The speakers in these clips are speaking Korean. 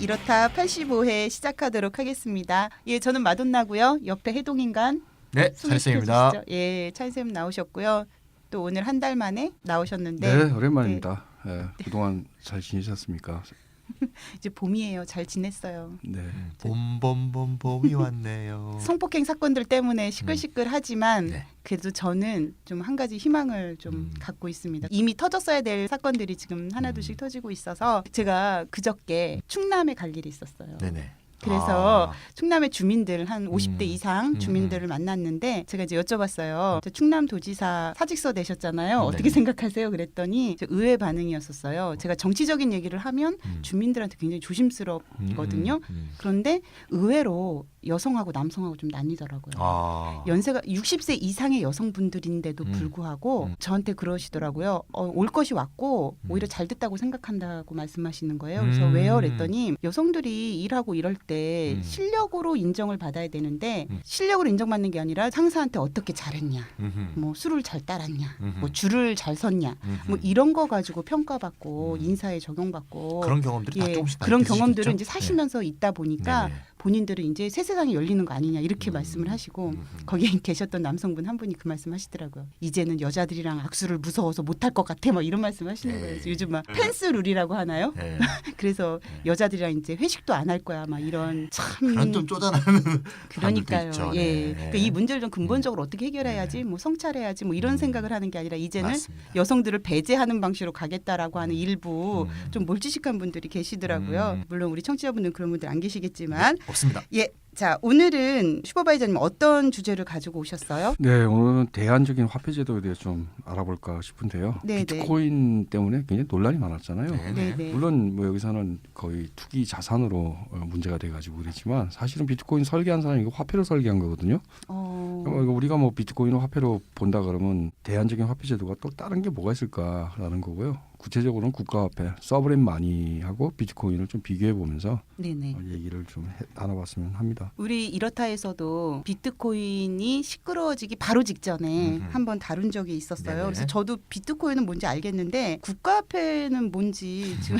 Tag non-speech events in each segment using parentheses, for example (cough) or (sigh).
이렇다 85회 시작하도록 하겠습니다. 예, 저는 마돈나고요. 옆에 해동인간 네. 소개시켜주시죠. 예, 찬쌤 나오셨고요. 또 오늘 한 달 만에 나오셨는데 네, 오랜만입니다. 예, 그동안 잘 지내셨습니까? (laughs) 이제 봄이에요. 잘 지냈어요. 네. 음, 봄봄봄 봄이 (laughs) 왔네요. 성폭행 사건들 때문에 시끌시끌하지만 네. 그래도 저는 좀 한 가지 희망을 좀 음. 갖고 있습니다. 이미 터졌어야 될 사건들이 지금 하나둘씩 음. 터지고 있어서 제가 그저께 충남에 갈 일이 있었어요. 네네. 그래서 아, 충남의 주민들 한 50대 음. 이상 음, 주민들을 만났는데 제가 이제 여쭤봤어요. 저 충남 도지사 사직서 내셨잖아요. 어떻게 네. 생각하세요? 그랬더니 저 의외 반응이었었어요. 제가 정치적인 얘기를 하면 음. 주민들한테 굉장히 조심스럽거든요. 음, 음. 그런데 의외로 여성하고 남성하고 좀 나뉘더라고요. 아, 연세가 60세 이상의 여성분들인데도 음. 불구하고 음. 저한테 그러시더라고요. 어, 올 것이 왔고 음. 오히려 잘 됐다고 생각한다고 말씀하시는 거예요. 그래서 음. 왜요? 그랬더니 여성들이 일하고 이럴 때 음. 실력으로 인정을 받아야 되는데 음. 실력으로 인정받는 게 아니라 상사한테 어떻게 잘했냐, 음흠. 뭐 술을 잘 따랐냐, 음흠. 뭐 줄을 잘 섰냐, 음흠. 뭐 이런 거 가지고 평가받고 음. 인사에 적용받고 그런 경험들이 다 예, 조금씩 다 그런 있으시겠죠? 경험들을 이제 네. 사시면서 있다 보니까 네네. 본인들은 이제 새 세상이 열리는 거 아니냐 이렇게 음. 말씀을 하시고 음흠. 거기에 (laughs) 계셨던 남성분 한 분이 그 말씀 하시더라고요. 이제는 여자들이랑 악수를 무서워서 못할 것 같아. 막 이런 말씀 하시는 네. 거예요. 요즘 막 펜스 룰이라고 하나요? 네. (laughs) 그래서 네. 여자들이랑 이제 회식도 안 할 거야. 막 이런 참 그런 좀 쪼잔한 (laughs) 그러니까요. 예. 네. 그러니까 이 문제를 좀 근본적으로 어떻게 해결해야지, 네. 뭐 성찰해야지, 뭐 이런 음. 생각을 하는 게 아니라 이제는 맞습니다. 여성들을 배제하는 방식으로 가겠다라고 하는 일부 음. 좀 몰지식한 분들이 계시더라고요. 음. 물론 우리 청취자분들은 그런 분들 안 계시겠지만 네, 없습니다. 예. 자, 오늘은 슈퍼바이저님 어떤 주제를 가지고 오셨어요? 네, 오늘은 대안적인 화폐 제도에 대해 좀 알아볼까 싶은데요. 네, 비트코인 때문에 굉장히 논란이 많았잖아요. 네, 네, 네. 네. 물론 뭐 여기서는 거의 투기 자산으로 어, 문제가 돼 가지고 그랬지만 사실은 비트코인 설계한 사람이 이거 화폐로 설계한 거거든요. 어. 이거 우리가 뭐 비트코인을 화폐로 본다 그러면 대안적인 화폐 제도가 또 다른 게 뭐가 있을까라는 거고요. 구체적으로는 국가화폐, 서브렌 마니하고 비트코인을 좀 비교해 보면서 네네. 어, 얘기를 좀 해- 나눠봤으면 합니다. 우리 이렇다에서도 비트코인이 시끄러워지기 바로 직전에 음흠. 한번 다룬 적이 있었어요. 네네. 그래서 저도 비트코인은 뭔지 알겠는데 국가화폐는 뭔지 (laughs) 지금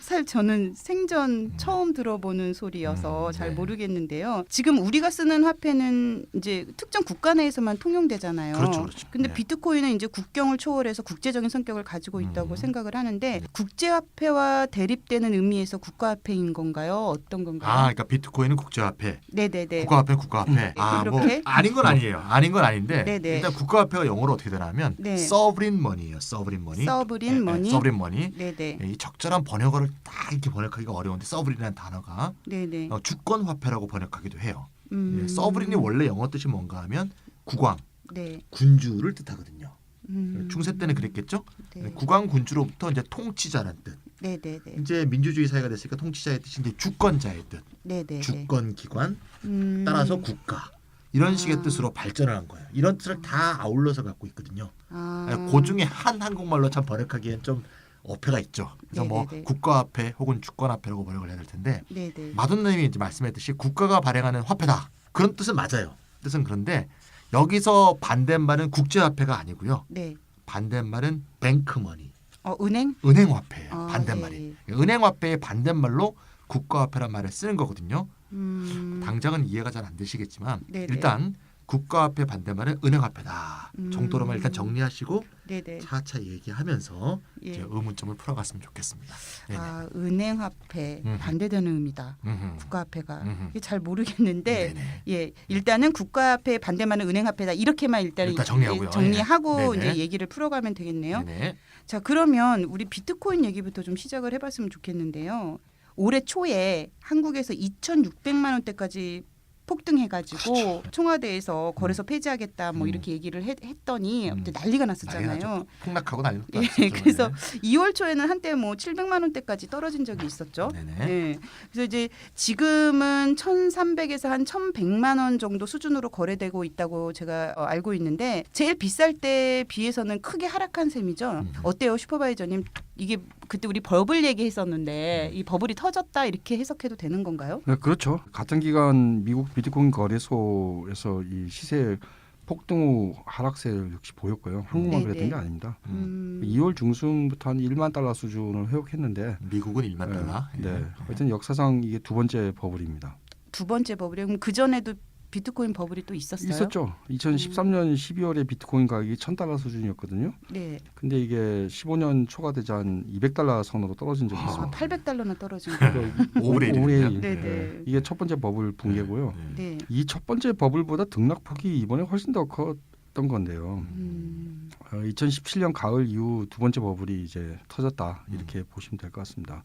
사실 저는 생전 처음 들어보는 소리여서 음, 잘 네. 모르겠는데요. 지금 우리가 쓰는 화폐는 이제 특정 국가 내에서만 통용되잖아요. 그렇죠, 그렇죠. 근데 네. 비트코인은 이제 국경을 초월해서 국제적인 성격을 가지고 있다고 음. 생각을 하는데 네. 국제화폐와 대립되는 의미에서 국가화폐인 건가요? 어떤 건가요? 아, 그러니까 비트코인은 국제화폐, 네네네. 국가화폐, 국가화폐. 아, 뭐 그렇게? 아닌 건 아니에요. 아닌 건 아닌데 네네. 일단 국가화폐가 영어로 어떻게 되냐면 네. sovereign money예요. sovereign money. 서브린 예, 예, 머니. sovereign money. 네네. 예, 이 적절한 번역어를 딱 이렇게 번역하기가 어려운데 서브린이라는 단어가 네네. 어, 주권 화폐라고 번역하기도 해요. 음. 예, 서브린이 원래 영어 뜻이 뭔가 하면 국왕, 네. 군주를 뜻하거든요. 음. 중세 때는 그랬겠죠. 네. 국왕 군주로부터 이제 통치자라는 뜻. 네네네. 이제 민주주의 사회가 됐으니까 통치자의 이제 주권자의 뜻. 네네. 주권 기관 음. 따라서 국가. 이런 식의 아. 뜻으로 발전을 한 거예요. 이런 뜻을 다 아울러서 갖고 있거든요. 아. 그 중에 한 한국말로 참 번역하기엔 좀 어폐가 있죠. 그래서 뭐 네네네. 국가 화폐 혹은 주권 화폐라고 번역을 해야 될 텐데 네네. 마돈님이 이제 말씀했듯이 국가가 발행하는 화폐다 그런 뜻은 맞아요. 뜻은 그런데 여기서 반대말은 국제화폐가 아니고요. 네. 반대말은 뱅크머니, 어 은행? 은행화폐예요. 아, 반대말이 예. 은행화폐의 반대말로 국가화폐란 말을 쓰는 거거든요. 음. 당장은 이해가 잘 안 되시겠지만 네네. 일단 국가화폐 반대말은 은행화폐다 음. 정도로만 일단 정리하시고 네네. 차차 얘기하면서 예. 이제 의문점을 풀어갔으면 좋겠습니다. 네네. 아 은행화폐 음. 반대되는 의미다. 음흠. 국가화폐가 음흠. 이게 잘 모르겠는데 네네. 예 일단은 국가화폐 반대말은 은행화폐다 이렇게만 일단 일단 정리하고요. 정리하고 예. 네네. 이제 얘기를 풀어가면 되겠네요. 네네. 자 그러면 우리 비트코인 얘기부터 좀 시작을 해봤으면 좋겠는데요. 올해 초에 한국에서 2,600만 원대까지 폭등해가지고 그렇죠. 청와대에서 거래소 폐지하겠다 뭐 음. 이렇게 얘기를 했, 더니 음. 난리가 난리 났었잖아요. 폭락하고 난리 예, 났죠. (laughs) 그래서 2월 초에는 한때 뭐 700만 원대까지 떨어진 적이 있었죠. 네네. 네. 그래서 이제 지금은 1,300에서 한 1,100만 원 정도 수준으로 거래되고 있다고 제가 어, 알고 있는데 제일 비쌀 때 비해서는 크게 하락한 셈이죠. 음. 어때요, 슈퍼바이저님? 이게 그때 우리 버블 얘기했었는데 음. 이 버블이 터졌다 이렇게 해석해도 되는 건가요? 네, 그렇죠. 같은 기간 미국 비트코인 거래소에서 이 시세 폭등 후 하락세를 역시 보였고요. 한국만 네, 그랬던 네. 게 아닙니다. 음. 2월 중순부터 한 1만 달러 수준을 회복했는데 미국은 1만 네, 달러. 예. 네. 하여튼 역사상 이게 두 번째 버블입니다. 두 번째 버블이 그럼 그 전에도 비트코인 버블이 또 있었어요? 있었죠. 2013년 12월에 비트코인 가격이 1,000달러 수준이었거든요. 네. 근데 이게 15년 초가 되자 한 200달러 선으로 떨어진 적이 아, 있어요. 800달러는 떨어진 거. 그러니까 오브레 오브레이. 일이네요. 네, 네. 이게 첫 번째 버블 붕괴고요. 네. 이 첫 번째 버블보다 등락폭이 이번에 훨씬 더 컸던 건데요. 음. 어, 2017년 가을 이후 두 번째 버블이 이제 터졌다 음. 이렇게 보시면 될 것 같습니다.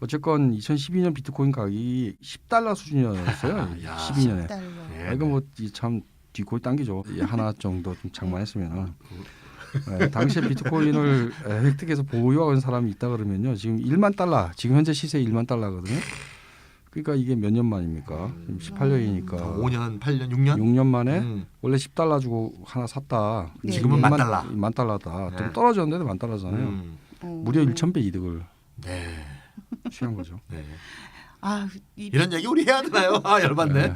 어쨌건 2012년 비트코인 가격이 10달러 수준이었어요. (laughs) 야. 12년에. 10달러. 예. 아, 이거 뭐참 뒷골 당기죠. 이 하나 정도 좀 장만했으면은. 네, 당시에 비트코인을 에, 획득해서 보유한 사람이 있다 그러면요. 지금 1만 달러, 지금 현재 시세 1만 달러거든요. 그러니까 이게 몇 년 만입니까? 지금 18년이니까 5년, 8년, 6년? 6년 만에 음. 원래 10달러 주고 하나 샀다. 네. 지금은 만 달러. 만 달러다. 좀 네. 떨어졌는데도 만 달러잖아요. 음. 어. 무려 1,000배 이득을 네. 취한 거죠. (laughs) 네. 아, 이, 이런 얘기 우리 해야 되나요? 아 열받네. 네.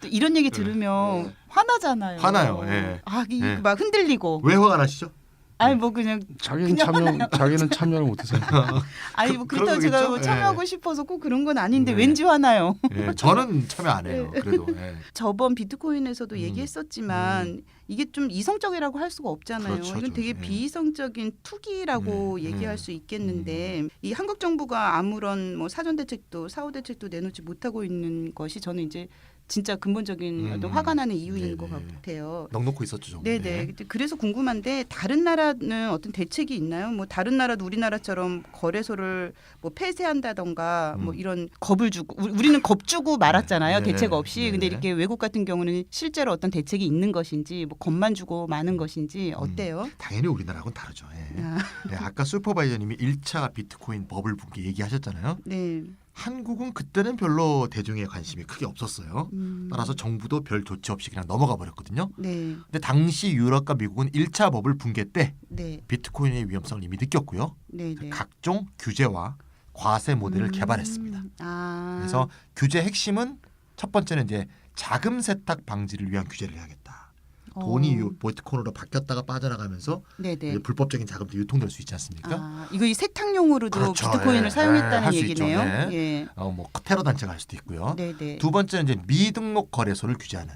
또 이런 얘기 들으면 화나잖아요. 화나요, 예. 아, 이, 예. 막 흔들리고. 왜 화가 나시죠? 아니 뭐 그냥 자기는 그냥 참여 자기는 참여를 못해서 (laughs) 아니 뭐 그- 그렇다고 그런 제가 거겠죠? 뭐 예. 참여하고 싶어서 꼭 그런 건 아닌데 네. 왠지 화나요. 예, 저는 참여 안 해요. 그래도 예. (laughs) 저번 비트코인에서도 음. 얘기했었지만 이게 좀 이성적이라고 할 수가 없잖아요. 그렇죠, 이건 되게 좀, 예. 비이성적인 투기라고 음, 얘기할 음. 수 있겠는데 이 한국 정부가 아무런 뭐 사전 대책도 사후 대책도 내놓지 못하고 있는 것이 저는 이제 진짜 근본적인 음, 어떤 음. 화가 나는 이유인 네네. 것 같아요. 넉넉고 있었죠 좀. 네네. 근데 그래서 궁금한데 다른 나라는 어떤 대책이 있나요? 뭐 다른 나라도 우리나라처럼 거래소를 뭐 폐쇄한다던가 뭐 음. 이런 겁을 주고 우- 우리는 겁 주고 말았잖아요. 네네. 대책 없이. 근데 네네. 이렇게 외국 같은 경우는 실제로 어떤 대책이 있는 것인지 뭐 겁만 주고 마는 것인지 어때요? 당연히 우리나라하고는 다르죠. 예. 아, 네, 아까 (laughs) 슈퍼바이저님이 1차 비트코인 버블 붕괴 얘기하셨잖아요. 네. 한국은 그때는 별로 대중의 관심이 크게 없었어요. 음, 따라서 정부도 별 조치 없이 그냥 넘어가 버렸거든요. 네. 근데 당시 유럽과 미국은 1차 버블 붕괴 때 네. 비트코인의 위험성을 이미 느꼈고요. 네. 네. 각종 규제와 과세 모델을 음, 개발했습니다. 아. 그래서 규제 핵심은 첫 번째는 이제 자금 세탁 방지를 위한 규제를 해야겠다. 돈이 어, 유- 비트코인으로 바뀌었다가 빠져나가면서 네네. 이제 불법적인 자금도 유통될 수 있지 않습니까? 아, 이거 이 세탁용으로도 그렇죠. 비트코인을 예, 사용했다는 예, 할수 있죠. 얘기네요. 네. 예. 어, 뭐 테러 단체가 할 수도 있고요. 네네. 두 번째는 이제 미등록 거래소를 규제하는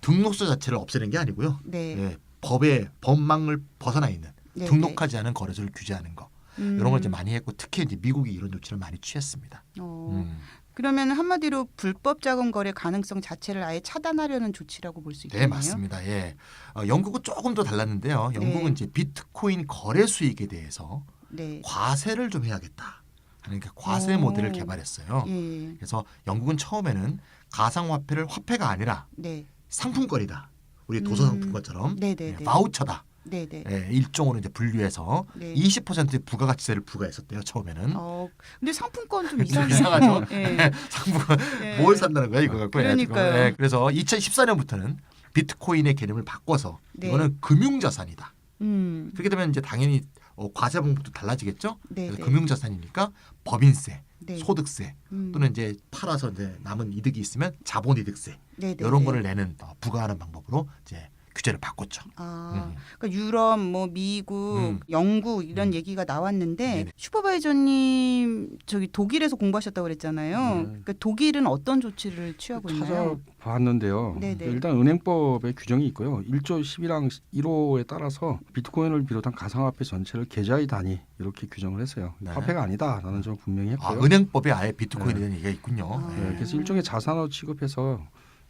등록소 자체를 없애는 게 아니고요. 네. 예, 법의 법망을 벗어나 있는 네, 등록하지 않은 거래소를 규제하는 거 음. 이런 걸 이제 많이 했고 특히 이제 미국이 이런 조치를 많이 취했습니다. 어, 음. 그러면 한마디로 불법 자금 거래 가능성 자체를 아예 차단하려는 조치라고 볼 수 있겠네요. 네 맞습니다. 예, 어, 영국은 조금 더 달랐는데요. 영국은 네. 이제 비트코인 거래 수익에 대해서 네. 과세를 좀 해야겠다 하는 그 과세 오. 모델을 개발했어요. 예. 그래서 영국은 처음에는 가상화폐를 화폐가 아니라 네. 상품권이다. 우리 음. 도서 상품권처럼 네네네. 예, 바우처다. 네네. 예, 일종으로 이제 분류해서 네. 20%의 부가가치세를 부과했었대요 처음에는. 어, 근데 상품권 좀 (laughs) 이상해요. 이상하죠. 예. (laughs) (laughs) 상품권 예. 뭘 산다는 거야 이거 갖고. 예, 그러니까요. 예, 그래서 2014년부터는 비트코인의 개념을 바꿔서 네. 이거는 금융자산이다. 음. 그렇게 되면 이제 당연히 어, 과세 방법도 달라지겠죠. 네네. 그래서 금융자산이니까 법인세, 네. 소득세 음. 또는 이제 팔아서 이제 남은 이득이 있으면 자본이득세 네네. 이런 거를 내는 어, 부과하는 방법으로 이제 규제를 바꿨죠. 아, 음. 그러니까 유럽, 뭐 미국, 음. 영국 이런 음. 얘기가 나왔는데 네네. 슈퍼바이저님 저기 독일에서 공부하셨다고 그랬잖아요. 네. 그러니까 독일은 어떤 조치를 취하고 있나요? 찾아봤는데요. 네네. 일단 은행법에 규정이 있고요. 1조 10이랑 1호에 따라서 비트코인을 비롯한 가상화폐 전체를 계좌의 단위 이렇게 규정을 했어요. 네. 화폐가 아니다라는 점을 분명히 아, 했고요. 은행법에 아예 비트코인에 대한 얘기가 있군요. 아. 네, 예. 그래서 일종의 자산으로 취급해서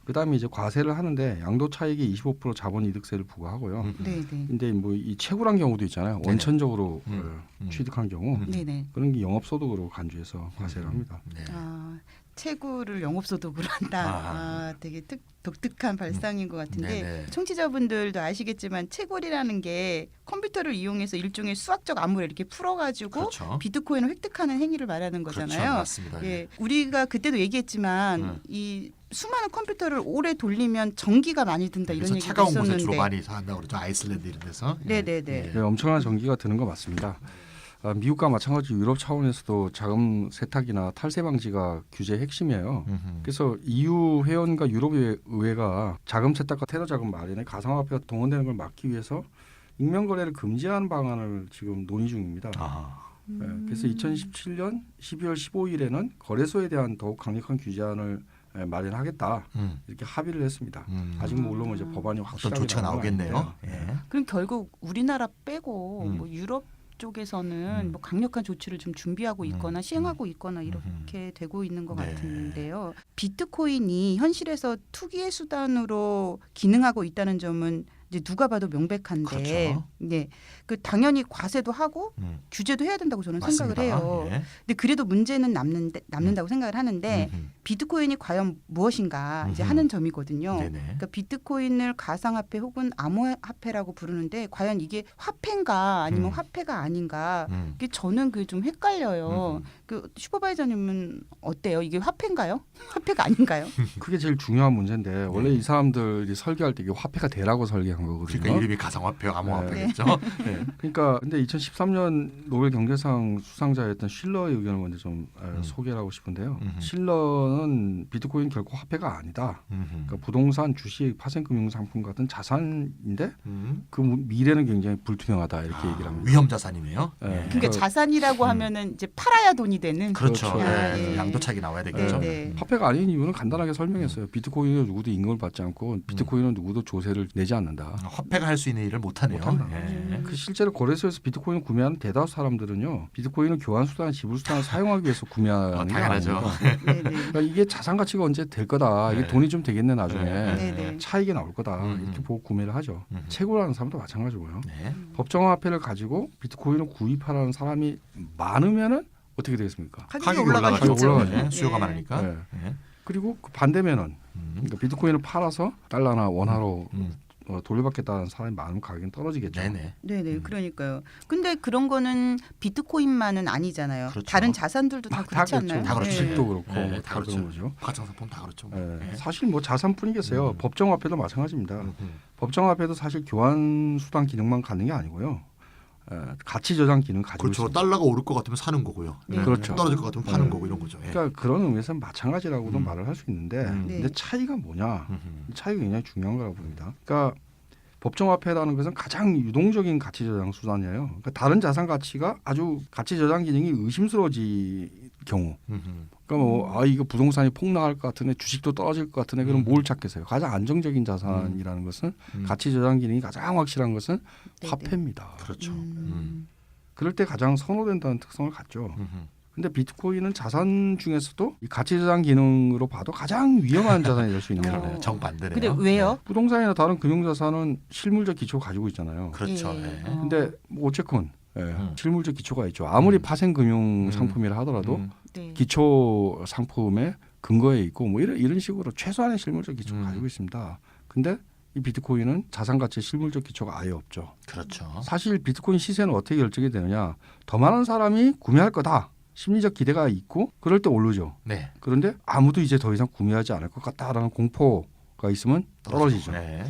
그다음에 이제 과세를 하는데 양도 차익의 25% 자본 이득세를 부과하고요. 음, 음. 네네. 근데 뭐 이 채굴한 경우도 있잖아요. 네네. 원천적으로 음, 어, 음. 취득한 경우 음. 네 네. 그런 게 영업 소득으로 간주해서 과세를 합니다. 네. 아, 채굴을 영업소득으로 한다. 아. 아, 되게 특, 독특한 발상인 것 같은데 네네. 청취자분들도 아시겠지만 채굴이라는 게 컴퓨터를 이용해서 일종의 수학적 암호를 이렇게 풀어가지고 그렇죠. 비트코인을 획득하는 행위를 말하는 그렇죠. 거잖아요. 맞습니다. 예. 예, 우리가 그때도 얘기했지만 음. 이 수많은 컴퓨터를 오래 돌리면 전기가 많이 든다 이런 그래서 얘기가 차가운 곳에 있었는데. 주로 많이 산다고 그러죠. 아이슬란드 이런 데서. 예. 네네네. 예. 네, 엄청난 전기가 드는 거 맞습니다. 아, 미국과 마찬가지 유럽 차원에서도 자금 세탁이나 탈세 방지가 규제의 핵심이에요. 음흠. 그래서 EU 회원과 유럽 의회가 자금 세탁과 테러 자금 마련에 가상화폐가 동원되는 걸 막기 위해서 익명 거래를 금지하는 방안을 지금 논의 중입니다. 아. 네, 그래서 2017년 12월 15일에는 거래소에 대한 더욱 강력한 규제안을 에, 마련하겠다 음. 이렇게 합의를 했습니다. 음. 아직 뭐 물론 이제 법안이 어떤 확실하게 조치가 나온 건 나오겠네요. 예. 그럼 결국 우리나라 빼고 음. 뭐 유럽 쪽에서는 음. 뭐 강력한 조치를 좀 준비하고 음. 있거나 시행하고 있거나. 이렇게 되고 있는 것 네. 같은데요. 비트코인이 현실에서 투기의 수단으로 기능하고 있다는 점은 이제 누가 봐도 명백한데, 그렇죠. 네, 그 당연히 과세도 하고 음. 규제도 해야 된다고 저는 맞습니다. 생각을 해요. 예. 근데 그래도 문제는 남는데 남는다고 생각을 하는데 음흠. 비트코인이 과연 무엇인가 이제 음흠. 하는 점이거든요. 네네. 그러니까 비트코인을 가상화폐 혹은 암호화폐라고 부르는데 과연 이게 화폐인가 아니면 음. 화폐가 아닌가 음. 이게 저는 그 좀 헷갈려요. 음. 그 슈퍼바이저님은 어때요? 이게 화폐인가요? (laughs) 화폐가 아닌가요? (laughs) 그게 제일 중요한 문제인데 원래 이 사람들이 설계할 때 이게 화폐가 되라고 설계한 거거든요. 그러니까 이름이 가상화폐, 암호화폐겠죠. 네. 그러니까 근데 2013년 노벨 경제상 수상자였던 실러의 의견을 먼저 좀 에, 음. 소개를 하고 싶은데요. 음흠. 실러는 비트코인 결코 화폐가 아니다. 음흠. 그러니까 부동산, 주식, 파생금융 상품 같은 자산인데 음. 그 무- 미래는 굉장히 불투명하다 이렇게 아, 얘기를 합니다. 위험 자산이네요. 네. 예. 그러니까 그- 자산이라고 음. 하면은 이제 팔아야 돈이 되는. 그렇죠. 그렇죠. 예. 아, 예. 양도차익이 나와야 되겠죠. 네, 네. 화폐가 아닌 이유는 간단하게 설명했어요. 비트코인은 누구도 임금을 받지 않고 비트코인은 누구도 조세를 내지 않는다. 화폐가 할 수 있는 일을 못하네요. 못한다. 예. 그 실제로 거래소에서 비트코인을 구매하는 대다수 사람들은요. 비트코인을 교환 수단, 지불 수단을 사용하기 위해서 구매하는 어, 게 당연하죠. 아닙니다. 네네. 그러니까 이게 자산 가치가 언제 될 거다. 이게 네. 돈이 좀 되겠네 나중에. 네. 차익이 나올 거다. 음, 이렇게 음. 보고 구매를 하죠. 음. 채굴하는 사람도 마찬가지고요. 네. 법정화폐를 가지고 비트코인을 구입하라는 사람이 많으면은 어떻게 되겠습니까? 가격이 올라가죠. 네. 수요가 예. 많으니까. 네. 예. 그리고 그 반대면은 음. 그러니까 비트코인을 팔아서 달러나 원화로 음. 어, 돌려받겠다는 사람이 많으면 가격은 떨어지겠죠. 네네. 네네 음. 그러니까요. 근데 그런 거는 비트코인만은 아니잖아요. 그렇죠. 다른 자산들도 다 다 그렇지 그렇죠. 않나요? 다 그렇죠. 네. 주식도 그렇고 네, 뭐다다 그렇죠. 그런 거죠. 가상상품 다 그렇죠. 예, 예. 사실 뭐 자산뿐이겠어요. 음. 법정화폐도 마찬가지입니다. 음. 법정화폐도 사실 교환 수단 기능만 갖는 게 아니고요. 에, 가치 저장 기능 가지고 그렇죠. 있습니다. 달러가 오를 것 같으면 사는 거고요. 네. 예. 그렇죠. 떨어질 것 같으면 파는 네. 거고 이런 거죠. 예. 그러니까 그런 의미에서는 마찬가지라고도 음. 말을 할 수 있는데 음. 네. 근데 차이가 뭐냐? 음흠. 이 차이가 굉장히 중요한 거라고 봅니다. 그러니까 법정화폐라는 것은 가장 유동적인 가치 저장 수단이에요. 그러니까 다른 자산 가치가 아주 가치 저장 기능이 의심스러워질 경우. 그러니까 뭐 아 이거 부동산이 폭락할 것 같은데 주식도 떨어질 것 같은데 그럼 음. 뭘 찾겠어요? 가장 안정적인 자산이라는 것은 음. 가치 저장 기능이 가장 확실한 것은 네네. 화폐입니다. 그렇죠. 음. 음. 그럴 때 가장 선호된다는 특성을 갖죠. 음흠. 근데 비트코인은 자산 중에서도 이 가치 저장 기능으로 봐도 가장 위험한 자산이 될 수 있는 어. 거예요. 네, 정반대네요. 근데 왜요? 부동산이나 다른 금융 자산은 실물적 기초 가지고 있잖아요. 네. 그렇죠. 예. 예. 어. 근데 뭐 어쨌건 예, 음. 실물적 기초가 있죠. 아무리 음. 파생 금융 음. 상품이라 하더라도 음. 네. 기초 상품의 근거에 있고 뭐 이런 이런 식으로 최소한의 실물적 기초를 음. 가지고 있습니다. 근데 이 비트코인은 자산 가치의 실물적 기초가 아예 없죠. 그렇죠. 사실 비트코인 시세는 어떻게 결정이 되느냐? 더 많은 사람이 구매할 거다. 심리적 기대가 있고 그럴 때 오르죠. 네. 그런데 아무도 이제 더 이상 구매하지 않을 것 같다라는 공포가 있으면 떨어지죠. 네.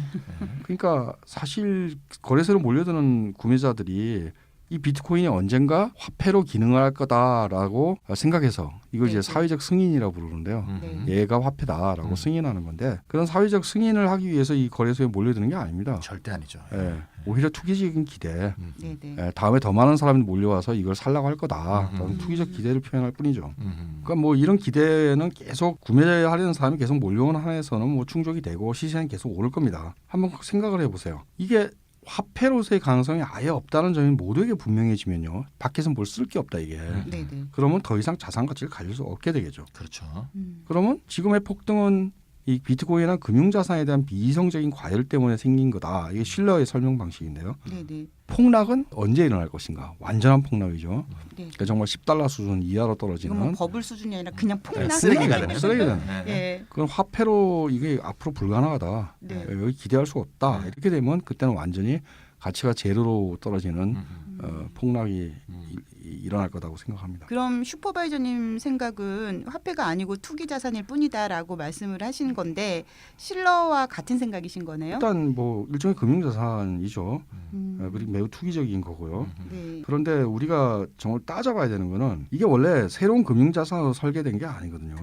그러니까 사실 거래소로 몰려드는 구매자들이 이 비트코인이 언젠가 화폐로 기능을 할 거다라고 생각해서 이걸 네, 이제 네. 사회적 승인이라고 부르는데요. 음흠. 얘가 화폐다라고 음. 승인하는 건데 그런 사회적 승인을 하기 위해서 이 거래소에 몰려드는 게 아닙니다. 절대 아니죠. 예, 오히려 투기적인 기대. 음. 네네. 예, 다음에 더 많은 사람이 몰려와서 이걸 살라고 할 거다라는 음. 투기적 기대를 표현할 뿐이죠. 음흠. 그러니까 뭐 이런 기대는 계속 구매하려는 사람이 계속 몰려오는 한에서는 뭐 충족이 되고 시세는 계속 오를 겁니다. 한번 생각을 해보세요. 이게 화폐로서의 가능성이 아예 없다는 점이 모두에게 분명해지면요. 밖에서 뭘 쓸 게 없다 이게. 음. 네네. 그러면 더 이상 자산 가치를 가질 수 없게 되겠죠. 그렇죠. 음. 그러면 지금의 폭등은 이 비트코인이나 금융자산에 대한 비이성적인 과열 때문에 생긴 거다. 이게 실러의 설명 방식인데요. 네네. 폭락은 언제 일어날 것인가? 완전한 폭락이죠. 네. 그러니까 정말 10달러 수준 이하로 이건 뭐 떨어지는 버블 수준이 아니라 그냥 네, 폭락. 쓰레기가 네, 되는 쓰레기가. 되는 네. 예. 그건 화폐로 이게 앞으로 불가능하다. 네. 여기 기대할 수 없다. 네. 이렇게 되면 그때는 완전히 가치가 제로로 떨어지는 음흠. 어, 폭락이 음. 일- 일어날 거라고 생각합니다. 그럼 슈퍼바이저님 생각은 화폐가 아니고 투기 자산일 뿐이다라고 말씀을 하신 건데 실러와 같은 생각이신 거네요. 일단 뭐 일종의 금융 자산이죠. 음, 어, 그리고 매우 투기적인 거고요. 네. 그런데 우리가 정말 따져봐야 되는 거는 이게 원래 새로운 금융 자산으로 설계된 게 아니거든요.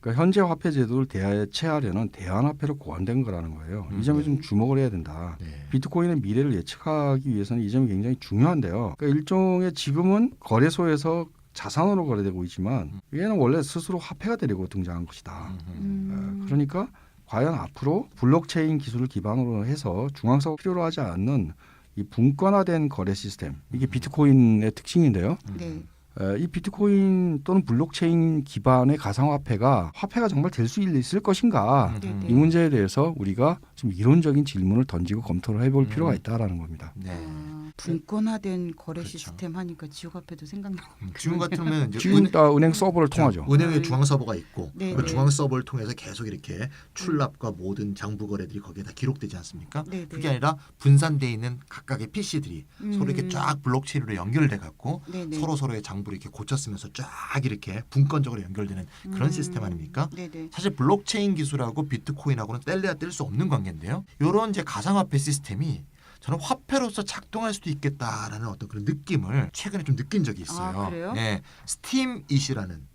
그러니까 현재 화폐 제도를 대체하려는 대안화폐로 고안된 거라는 거예요. 음, 이 점에 네. 좀 주목을 해야 된다. 네. 비트코인의 미래를 예측하기 위해서는 이 점이 굉장히 중요한데요. 그러니까 일종의 지금은 거래소에서 자산으로 거래되고 있지만 얘는 원래 스스로 화폐가 되려고 등장한 것이다. 음, 어, 그러니까 과연 앞으로 블록체인 기술을 기반으로 해서 중앙사가 필요로 하지 않는 이 분권화된 거래 시스템 이게 비트코인의 특징인데요. 네. 에, 이 비트코인 또는 블록체인 기반의 가상화폐가 화폐가 정말 될 수 있을 것인가 네, 네. 이 문제에 대해서 우리가 좀 이론적인 질문을 던지고 검토를 해볼 음. 필요가 있다라는 겁니다. 네. 아, 분권화된 거래 그렇죠. 시스템 하니까 지역화폐도 생각나고. 음, 지금 같으면 이제 지금 다 은행 서버를 자, 통하죠. 은행의 중앙 서버가 있고 네, 그 네. 중앙 서버를 통해서 계속 이렇게 출납과 모든 장부 거래들이 거기에 다 기록되지 않습니까? 네, 네. 그게 아니라 분산돼 있는 각각의 PC들이 음. 서로 이렇게 쫙 블록체인으로 연결돼 갖고 네, 네. 서로 서로의 장부를 이렇게 고쳤으면서 쫙 이렇게 분권적으로 연결되는 그런 음. 시스템 아닙니까? 네, 네. 사실 블록체인 기술하고 비트코인하고는 뗄래야 뗄 수 없는 관계인데요. 이런 이제 가상화폐 시스템이 저는 화폐로서 작동할 수도 있겠다라는 어떤 그런 느낌을 최근에 좀 느낀 적이 있어요. 아, 그래요? 네, 스팀잇이라는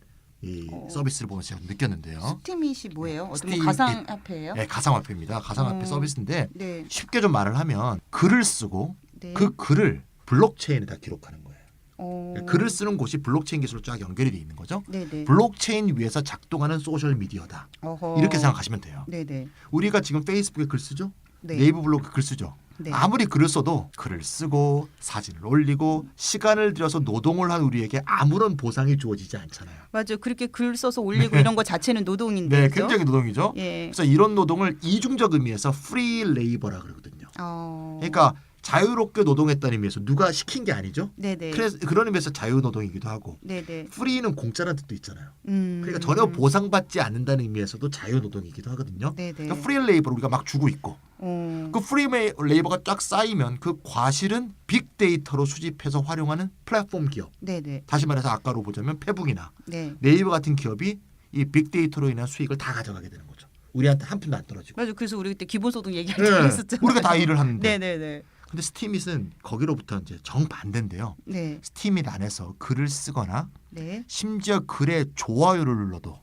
이 어. 서비스를 보면서 제가 느꼈는데요. 스팀잇이 뭐예요? 어떤 뭐 스팀잇. 가상화폐예요? 네, 가상화폐입니다. 가상화폐 어. 서비스인데 네. 쉽게 좀 말을 하면 글을 쓰고 네. 그 글을 블록체인에 다 기록하는 거예요. 어. 글을 쓰는 곳이 블록체인 기술로 쫙 연결이 돼 있는 거죠. 네, 네. 블록체인 위에서 작동하는 소셜 미디어다. 어허. 이렇게 생각하시면 돼요. 네, 네. 우리가 지금 페이스북에 글 쓰죠? 네. 네이버 블로그 글 쓰죠. 네. 아무리 글을 써도 글을 쓰고 사진을 올리고 시간을 들여서 노동을 한 우리에게 아무런 보상이 주어지지 않잖아요. 맞아요. 그렇게 글 써서 올리고 이런 거 자체는 노동인데. 네? 굉장히 노동이죠. 예. 그래서 이런 노동을 이중적 의미에서 프리 레이버라 그러거든요. 어. 그러니까 자유롭게 노동했다는 의미에서 누가 시킨 게 아니죠. 네, 네. 그래서 그런 의미에서 자유 노동이기도 하고 네, 네. 프리는 공짜라는 뜻도 있잖아요. 음. 그러니까 전혀 보상받지 않는다는 의미에서도 자유 노동이기도 하거든요. 네, 네. 그러니까 프리 레이버를 우리가 막 주고 있고 어. 그 프리 메- 레이버가 쫙 쌓이면 그 과실은 빅데이터로 수집해서 활용하는 플랫폼 기업. 네, 네. 다시 말해서 아까로 보자면 페북이나 네. 네이버 같은 기업이 이 빅데이터로 인한 수익을 다 가져가게 되는 거죠. 우리한테 한 푼도 안 떨어지고. 맞아. 그래서 우리 그때 기본소득 얘기할 네, 때 했었잖아요. 우리가 다 일을 하는데. 네, 네, 네. 근데 스팀잇은 거기로부터 이제 정반대인데요. 네. 스팀잇 안에서 글을 쓰거나 네. 심지어 글에 좋아요를 눌러도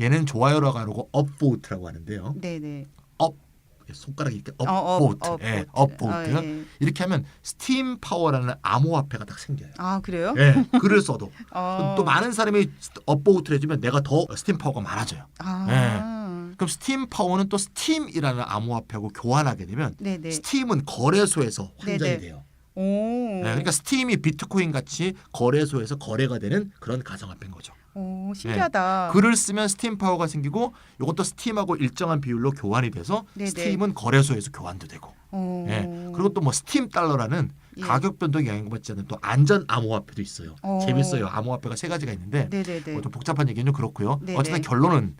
얘는 좋아요라고 안 하고 업보트라고 하는데요. 네, 네. 업 손가락이 이렇게 어, 어, 업보트, 업보트. 예, 업보트 아, 예. 이렇게 하면 스팀 파워라는 암호화폐가 딱 생겨요. 아, 그래요? 예, 글을 써도 (laughs) 어. 또 많은 사람이 업보트를 해주면 내가 더 스팀 파워가 많아져요. 아. 그럼 스팀 파워는 또 스팀이라는 암호화폐하고 교환하게 되면 네, 네. 스팀은 거래소에서 환전이 네, 네. 돼요. 오. 네, 그러니까 스팀이 비트코인 같이 거래소에서 거래가 되는 그런 가상화폐인 거죠. 오, 신기하다. 글을 쓰면 스팀 파워가 생기고 이것도 스팀하고 일정한 비율로 교환이 돼서 네네. 스팀은 거래소에서 교환도 되고 오. 예. 그리고 또 뭐 스팀 달러라는 예. 가격 변동이 영향받지 않는 또 안전 암호화폐도 있어요. 오. 재밌어요. 암호화폐가 세 가지가 있는데 네, 네, 네. 뭐좀 복잡한 얘기는 좀 그렇고요. 네네. 어쨌든 결론은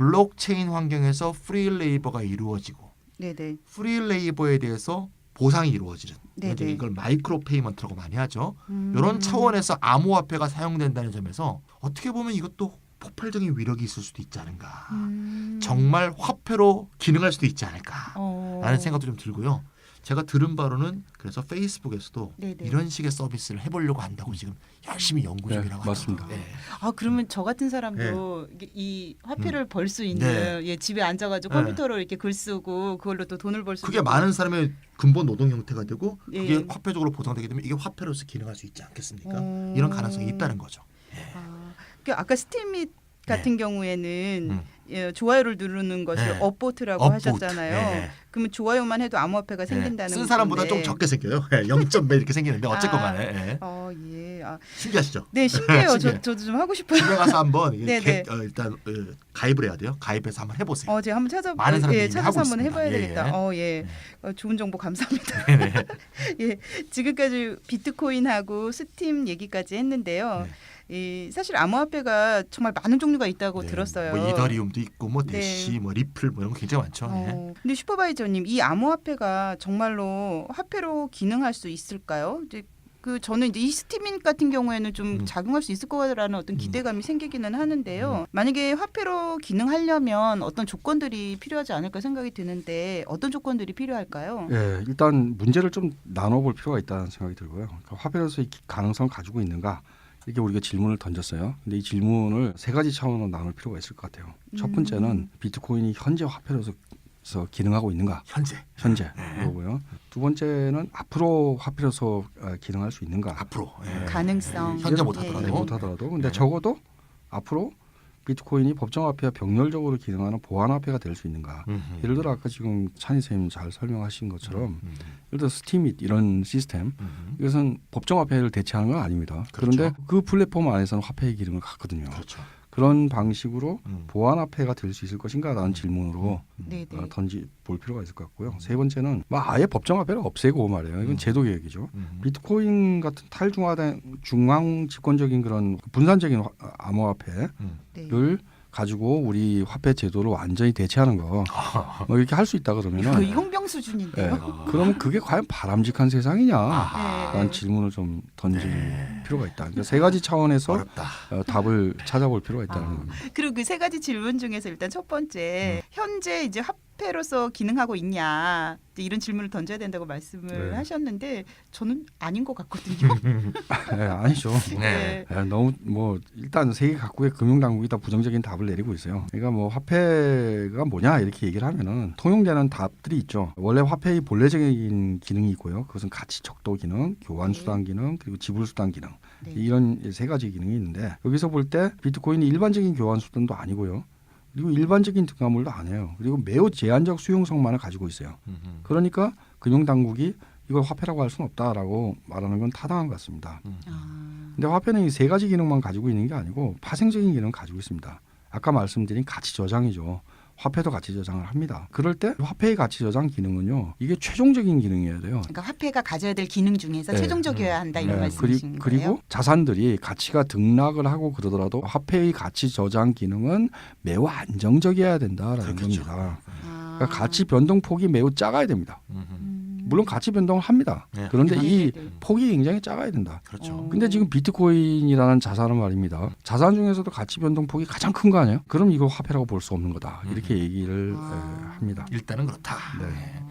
블록체인 환경에서 프리 레이버가 이루어지고 네, 네. 프리 레이버에 대해서 보상이 이루어지는 네네. 이걸 마이크로 페이먼트라고 많이 하죠. 음. 이런 차원에서 암호화폐가 사용된다는 점에서 어떻게 보면 이것도 폭발적인 위력이 있을 수도 있지 않은가. 음. 정말 화폐로 기능할 수도 있지 않을까라는 어. 생각도 좀 들고요. 제가 들은 바로는 그래서 페이스북에서도 네네. 이런 식의 서비스를 해보려고 한다고 지금 열심히 연구 네, 중이라고 맞습니다. 하더라고요. 네. 아 그러면 저 같은 사람도 이게 이 화폐를 벌수 있는 네. 예, 집에 앉아가지고 네. 컴퓨터로 이렇게 글 쓰고 그걸로 또 돈을 벌 수 그게 있는 많은 사람의 근본 노동 형태가 되고 예. 그게 화폐적으로 보상되게 되면 이게 화폐로서 기능할 수 있지 않겠습니까? 어. 이런 가능성이 있다는 거죠. 아, 그 아까 스팀잇 같은 경우에는 음. 예, 좋아요를 누르는 것을 네. 업보트라고 업보트. 하셨잖아요. 네. 그러면 좋아요만 해도 암호화폐가 생긴다는 네. 쓴 사람보다 좀 건데. 적게 생겨요. 0.몇 이렇게 생기는데 어쨌건 (laughs) 아. 간에 예. 어, 예. 아, 신기하시죠? 네, 신기해요. (laughs) 신기해. 저, 저도 좀 하고 싶어요. 집에 가서 한번 이게 (laughs) 네, 개- 네. 어, 일단 어, 가입을 해야 돼요. 가입해서 한번 해보세요. 어, 제가 한번 찾아 많은 사람들이 예, 이미 찾아서 하고 한번 있습니다. 해봐야 예, 되겠다. 예. 어, 예. 어, 좋은 정보 감사합니다. 네네. 예, 지금까지 비트코인하고 스팀 얘기까지 했는데요. 이 사실 암호화폐가 정말 많은 종류가 있다고 네. 들었어요. 뭐 이더리움도 있고 뭐 네. 대시, 뭐 리플 뭐 이런 거 굉장히 많죠. 예. 어, 근데 슈퍼바이저님 이 암호화폐가 정말로 화폐로 기능할 수 있을까요? 이제 그 저는 이제 이 스티밍 같은 경우에는 좀 음. 작용할 수 있을 거라는 어떤 음. 기대감이 생기기는 하는데요. 만약에 화폐로 기능하려면 어떤 조건들이 필요하지 않을까 생각이 드는데 어떤 조건들이 필요할까요? 예, 일단 문제를 좀 나눠볼 필요가 있다는 생각이 들고요. 그러니까 화폐로서의 기- 가능성을 가지고 있는가 이렇게 우리가 질문을 던졌어요. 근데 이 질문을 세 가지 차원으로 나눌 필요가 있을 것 같아요. 첫 음. 번째는 비트코인이 현재 화폐로서 서 기능하고 있는가 현재 현재 네. 이거고요. 두 번째는 앞으로 화폐로서 어, 기능할 수 있는가 앞으로 예. 가능성. 현재 예, 못하더라도. 네, 예. 못하더라도 근데 네. 적어도 앞으로 비트코인이 법정화폐와 병렬적으로 기능하는 보안화폐가 될 수 있는가 음흠. 예를 들어 아까 지금 찬희 선생님 잘 설명하신 것처럼 음, 예를 들어 스티밋 이런 시스템 음, 이것은 법정화폐를 대체하는 건 아닙니다. 그런 그렇죠. 데그 플랫폼 안에서는 화폐의 기능을 갖거든요. 그렇죠. 그런 방식으로 음. 보안화폐가 될 수 있을 것인가라는 질문으로 네, 네. 어, 던지 볼 필요가 있을 것 같고요. 세 번째는 뭐 아예 법정화폐를 없애고 말이에요. 이건 음. 제도 개혁이죠. 음. 비트코인 같은 탈중화된 중앙 집권적인 그런 분산적인 화- 암호화폐를 음. 네. 가지고 우리 화폐 제도를 완전히 대체하는 거 뭐 이렇게 할 수 있다 그러면은 용병 예, 수준인데요. 그러면 그게 과연 바람직한 세상이냐? 라는 질문을 좀 던질 필요가 있다. 그러니까 세 가지 차원에서. 어, 답을 찾아볼 필요가 있다는 아. 겁니다. 그리고 그 세 가지 질문 중에서 일단 첫 번째 현재 이제 화폐 로서 기능하고 있냐 이런 질문을 던져야 된다고 말씀을 네. 하셨는데 저는 아닌 것 같거든요. 예, (laughs) 아니죠. (laughs) 네. 예, 너무 뭐 일단 세계 각국의 금융 당국이 다 부정적인 답을 내리고 있어요. 그러니까 뭐 화폐가 뭐냐 이렇게 얘기를 하면은 통용되는 답들이 있죠. 원래 화폐의 본래적인 기능이 있고요. 그것은 가치 척도 기능, 교환 수단 기능, 그리고 지불 수단 기능 네. 이런 세 가지 기능이 있는데 여기서 볼 때 비트코인이 일반적인 교환 수단도 아니고요. 그리고 일반적인 등가물도 아니에요. 그리고 매우 제한적 수용성만을 가지고 있어요. 음, 그러니까 금융 당국이 이걸 화폐라고 할 수는 없다라고 말하는 건 타당한 것 같습니다. 음. 아, 근데 화폐는 이 세 가지 기능만 가지고 있는 게 아니고 파생적인 기능을 가지고 있습니다. 아까 말씀드린 가치 저장이죠. 화폐도 가치 저장을 합니다. 그럴 때 화폐의 가치 저장 기능은요. 이게 최종적인 기능이어야 돼요. 그러니까 화폐가 가져야 될 기능 중에서 네. 최종적이어야 한다 이런 네, 말씀이신 그리, 거예요? 고 자산들이 가치가 등락을 하고 그러더라도 화폐의 가치 저장 기능은 매우 안정적이어야 된다라는 그렇겠죠. 겁니다. 아. 그러니까 가치 변동 폭이 매우 작아야 됩니다. 음, 음. 음. 물론 가치 변동을 합니다. 네. 그런데 네, 이 네, 네. 폭이 굉장히 작아야 된다. 그렇죠. 어. 근데 지금 비트코인이라는 자산은 말입니다. 자산 중에서도 가치 변동 폭이 가장 큰 거 아니에요? 그럼 이거 화폐라고 볼 수 없는 거다. 이렇게 얘기를 아. 에, 합니다. 일단은 그렇다. 네.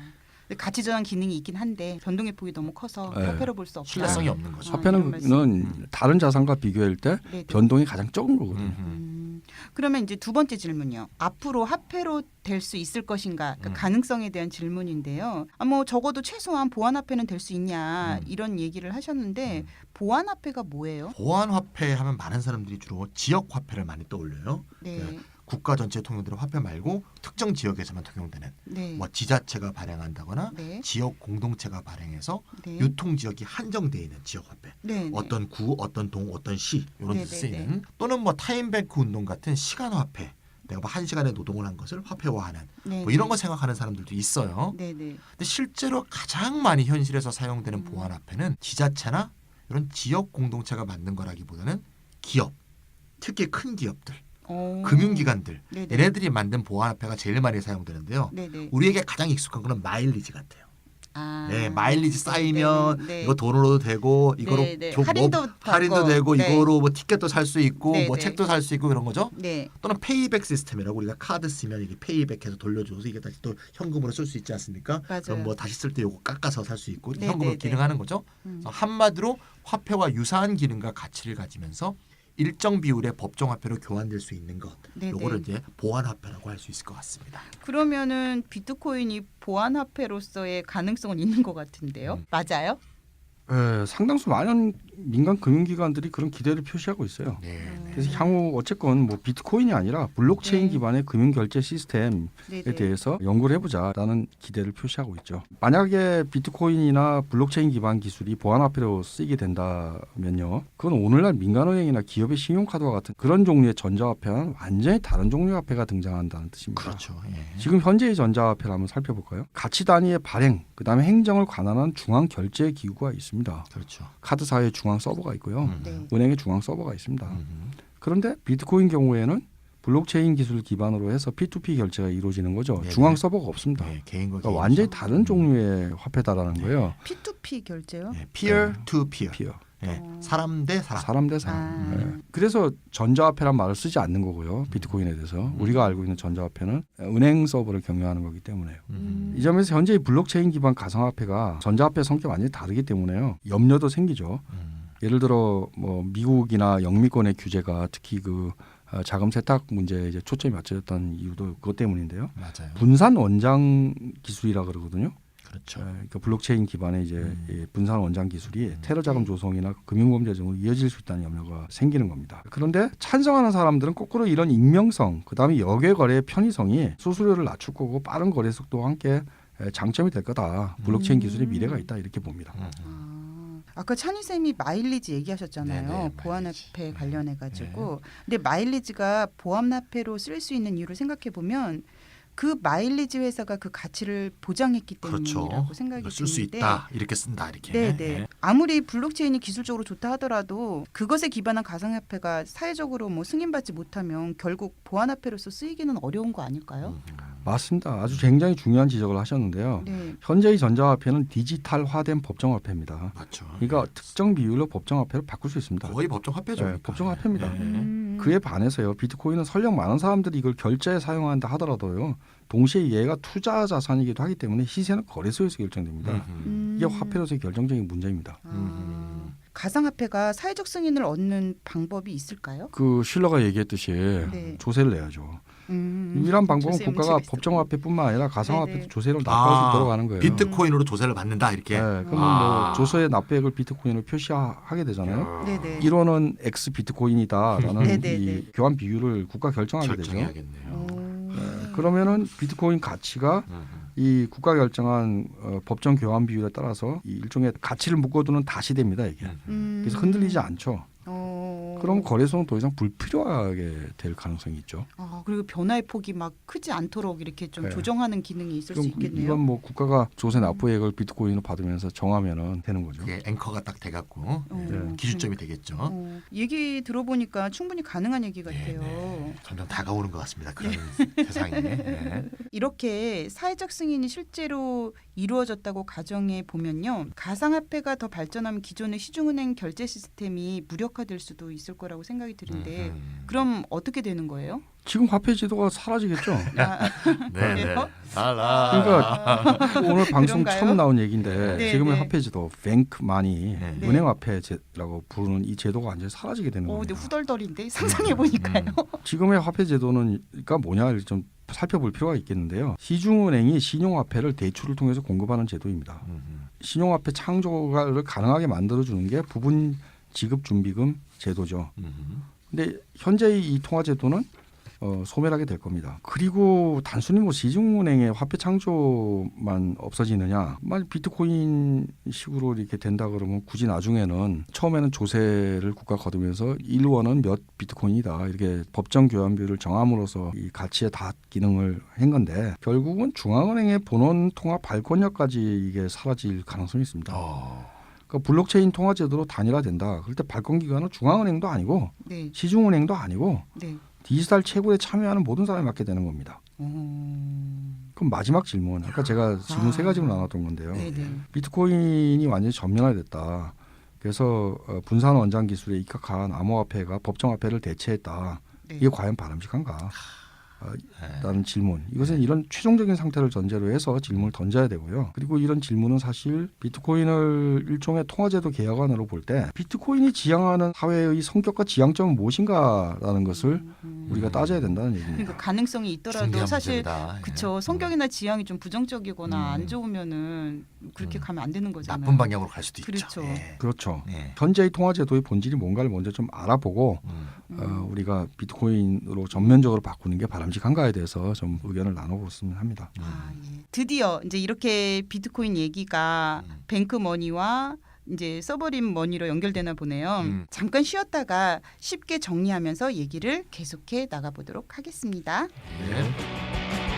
네. 가치 저장 기능이 있긴 한데 변동의 폭이 너무 커서 네. 화폐로 볼 수 없다. 신뢰성이 없는 거죠. 아, 이런 말씀. 화폐는 음. 다른 자산과 비교할 때 네, 네. 변동이 가장 적은 거거든요. 음, 음. 음, 그러면 이제 두 번째 질문요. 앞으로 화폐로 될 수 있을 것인가? 그러니까 음. 가능성에 대한 질문인데요. 아, 뭐 적어도 최소한 보안 화폐는 될 수 있냐 음. 이런 얘기를 하셨는데 음. 보안 화폐가 뭐예요? 보안 화폐 하면 많은 사람들이 주로 지역 화폐를 많이 떠올려요. 네, 네. 국가 전체에 통용되는 화폐 말고 특정 지역에서만 통용되는 네, 뭐 지자체가 발행한다거나 네, 지역 공동체가 발행해서 네, 유통 지역이 한정돼 있는 지역 화폐. 네, 네. 어떤 구, 어떤 동, 어떤 시 이런 데 네, 네, 쓰이는 또는 뭐 타임뱅크 운동 같은 시간 화폐. 내가 뭐 한 시간에 노동을 한 것을 화폐화하는 네, 뭐 이런 거 생각하는 사람들도 있어요. 근데 실제로 가장 많이 현실에서 사용되는 음. 보안 화폐는 지자체나 이런 지역 공동체가 만든 거라기보다는 기업, 특히 큰 기업들, 어. 금융기관들 네, 네. 얘네들이 만든 보안 화폐가 제일 많이 사용되는데요. 네, 네. 우리에게 가장 익숙한 거는 마일리지 같아요. 아, 네, 마일리지 쌓이면 네, 네. 이거 돈으로도 되고 이거로 네, 네. 조- 뭐 할인도 할인도 되고 네. 이거로 뭐 티켓도 살 수 있고 네, 뭐 네. 책도 살 수 있고 그런 거죠. 네, 또는 페이백 시스템이라고 우리가 카드 쓰면 이게 페이백해서 돌려줘서 이게 다시 또 현금으로 쓸 수 있지 않습니까? 맞아요. 그럼 뭐 다시 쓸 때 요거 깎아서 살 수 있고 네, 현금으로 네, 네. 기능하는 거죠. 음. 한마디로 화폐와 유사한 기능과 가치를 가지면서 일정 비율의 법정 화폐로 교환될 수 있는 것. 네, 요거를 네. 이제 보안 화폐라고 할 수 있을 것 같습니다. 그러면은 비트코인이 보안 화폐로서의 가능성은 있는 것 같은데요. 음. 맞아요? 예, 상당수 많은 민간 금융기관들이 그런 기대를 표시하고 있어요. 네. 그래서 향후 어쨌건 뭐 비트코인이 아니라 블록체인 네. 기반의 금융 결제 시스템 네, 에 네. 대해서 연구를 해보자라는 기대를 표시하고 있죠. 만약에 비트코인이나 블록체인 기반 기술이 보안화폐로 쓰이게 된다면요, 그건 오늘날 민간은행이나 기업의 신용카드와 같은 그런 종류의 전자화폐와는 완전히 다른 종류의 화폐가 등장한다는 뜻입니다. 그렇죠. 예. 지금 현재의 전자화폐를 한번 살펴볼까요? 가치 단위의 발행, 그 다음에 행정을 관할하는 중앙 결제 기구가 있습니다. 그렇죠. 카드사의 중앙 서버가 있고요. 음. 네. 은행의 중앙 서버가 있습니다. 음. 그런데 비트코인 경우에는 블록체인 기술을 기반으로 해서 P2P 결제가 이루어지는 거죠. 네네. 중앙 서버가 없습니다. 네, 개인과 그러니까 개인 완전히 음. 다른 종류의 화폐다라는 거예요. P2P 결제요? 네, peer to peer. 피어. 네, 어. 사람 대 사람. 사람 대 사람. 아. 네. 그래서 전자화폐란 말을 쓰지 않는 거고요. 비트코인에 대해서 우리가 알고 있는 전자화폐는 은행 서버를 경유하는 거기 때문에요. 음. 이 점에서 현재 이 블록체인 기반 가상화폐가 전자화폐 성격이 완전히 다르기 때문에요. 염려도 생기죠. 음. 예를 들어 뭐 미국이나 영미권의 규제가 특히 그 어, 자금 세탁 문제에 이제 초점이 맞춰졌던 이유도 그것 때문인데요. 맞아요. 분산 원장 기술이라 그러거든요. 그렇죠. 예, 그러니까 블록체인 기반의 이제 음. 이 분산 원장 기술이 음. 테러 자금 조성이나 금융 범죄 등으로 이어질 수 있다는 염려가 생기는 겁니다. 그런데 찬성하는 사람들은 거꾸로 이런 익명성, 그다음에 역외 거래의 편의성이 수수료를 낮출 거고 빠른 거래 속도와 함께 예, 장점이 될 거다. 블록체인 음. 기술의 미래가 있다 이렇게 봅니다. 음. 아, 아까 찬희 쌤이 마일리지 얘기하셨잖아요. 네네, 보안화폐 마일리지. 관련해 가지고. 근데 마일리지가 보안화폐로 쓸 수 있는 이유를 생각해 보면 그 마일리지 회사가 그 가치를 보장했기 그렇죠. 때문이라고 생각이 쓸수 드는데 있다. 이렇게 쓴다. 이렇게. 네, 네. 아무리 블록체인이 기술적으로 좋다 하더라도 그것에 기반한 가상화폐가 사회적으로 뭐 승인받지 못하면 결국 보안화폐로서 쓰이기는 어려운 거 아닐까요? 음. 맞습니다. 아주 굉장히 중요한 지적을 하셨는데요. 네. 현재의 전자화폐는 디지털화된 법정화폐입니다. 맞죠. 그러니까 특정 비율로 법정화폐로 바꿀 수 있습니다. 거의 법정 화폐죠. 네, 법정 화폐입니다. 네. 음. 그에 반해서요 비트코인은 설령 많은 사람들이 이걸 결제에 사용한다 하더라도요 동시에 얘가 투자 자산이기도 하기 때문에 시세는 거래소에서 결정됩니다. 음. 음. 이게 화폐로서의 결정적인 문제입니다. 아, 음. 가상화폐가 사회적 승인을 얻는 방법이 있을까요? 그 쉴러가 얘기했듯이 네. 조세를 내야죠. 음. 유일한 방법은 국가가. 법정화폐뿐만 아니라 가상화폐도 네네. 조세를 납부할 아, 수 있도록 하는 거예요. 비트코인으로 조세를 받는다 이렇게. 네, 그러면 아. 뭐 조세 납부액을 비트코인으로 표시하게 되잖아요. 네네. 1원은 X 비트코인이다라는. (laughs) 이 교환 비율을 국가 결정하게 되죠. 결정해야겠네요. 오. 네, 그러면은 비트코인 가치가 음. 이 국가 결정한 어, 법정 교환 비율에 따라서 이 일종의 가치를 묶어두는 다시 됩니다 이게. 음. 음. 그래서 흔들리지 않죠. 어. 그럼 거래소는 더 이상 불필요하게 될 가능성이 있죠. 아, 그리고 변화의 폭이 막 크지 않도록 이렇게 좀 네. 조정하는 기능이 있을 수 있겠네요. 이건 뭐 국가가 조세 납부액을 비트코인으로 받으면서 정하면은 되는 거죠. 그게 앵커가 딱 돼갖고 어. 네. 기준점이 되겠죠. 어, 얘기 들어보니까 충분히 가능한 얘기 같아요. 네, 점점 다가오는 것 같습니다. 그런 (laughs) 세상이. 네. (laughs) 이렇게 사회적 승인이 실제로 이루어졌다고 가정해 보면요, 가상화폐가 더 발전하면 기존의 시중은행 결제 시스템이 무력 화될 수도 있을 거라고 생각이 드는데, 음. 그럼 어떻게 되는 거예요? 지금 화폐 지도가 사라지겠죠. (laughs) 아, (laughs) 네, 네. 그러니까 오늘 방송 그런가요? 처음 나온 얘기인데 네, 지금의 네. 화폐 지도 뱅크 마니 네. 네. 은행 화폐라고 부르는 이 제도가 완전히 사라지게 되는. 근데 후덜덜인데 상상해 보니까요. 음. (laughs) 지금의 화폐 제도는 그러니까 뭐냐를 좀 살펴볼 필요가 있겠는데요. 시중은행이 신용화폐를 대출을 통해서 공급하는 제도입니다. 음. 신용화폐 창조를 가능하게 만들어 주는 게 부분 지급 준비금 제도죠. 음. 근데 현재의 이 통화 제도는 어, 소멸하게 될 겁니다. 그리고 단순히 뭐 시중은행의 화폐 창조만 없어지느냐? 만약 비트코인 식으로 이렇게 된다 그러면 굳이 나중에는 처음에는 조세를 국가 거두면서 1원은 몇 비트코인이다 이렇게 법정 교환비율을 정함으로써 이 가치의 다 기능을 한 건데 결국은 중앙은행의 본원 통화 발권력까지 이게 사라질 가능성이 있습니다. 어. 그러니까 블록체인 통화 제도로 단일화된다. 그럴 때 발권 기관은 중앙은행도 아니고 네, 시중은행도 아니고 네. 디지털 채굴에 참여하는 모든 사람이 맡게 되는 겁니다. 어, 그럼 마지막 질문. 아까 제가 질문 아. 세 가지로 나눴던 건데요. 네, 네. 비트코인이 완전히 전면화됐다. 그래서 어, 분산 원장 기술에 입각한 암호화폐가 법정화폐를 대체했다. 네. 이게 과연 바람직한가? 네. 라는 질문. 이것은 이런 최종적인 상태를 전제로 해서 질문을 던져야 되고요. 그리고 이런 질문은 사실 비트코인을 일종의 통화제도 계약안으로 볼 때 비트코인이 지향하는 사회의 성격과 지향점은 무엇인가라는 것을 음. 우리가 따져야 된다는 얘기입니다. 그러니까 가능성이 있더라도 사실 문제입니다. 예. 그쵸 성격이나 지향이 좀 부정적이거나 음. 안 좋으면은 그렇게 음. 가면 안 되는 거잖아요. 나쁜 방향으로 갈 수도 그렇죠. 있죠. 예. 그렇죠. 예. 현재의 통화제도의 본질이 뭔가를 먼저 좀 알아보고 음. 어, 우리가 비트코인으로 전면적으로 바꾸는 게 바람직한가에 대해서 좀 의견을 나눠봤으면 합니다. 아, 예. 드디어 이제 이렇게 비트코인 얘기가 음. 뱅크머니와 이제 서버린 머니로 연결되나 보네요. 음. 잠깐 쉬었다가 쉽게 정리하면서 얘기를 계속해 나가보도록 하겠습니다. 네.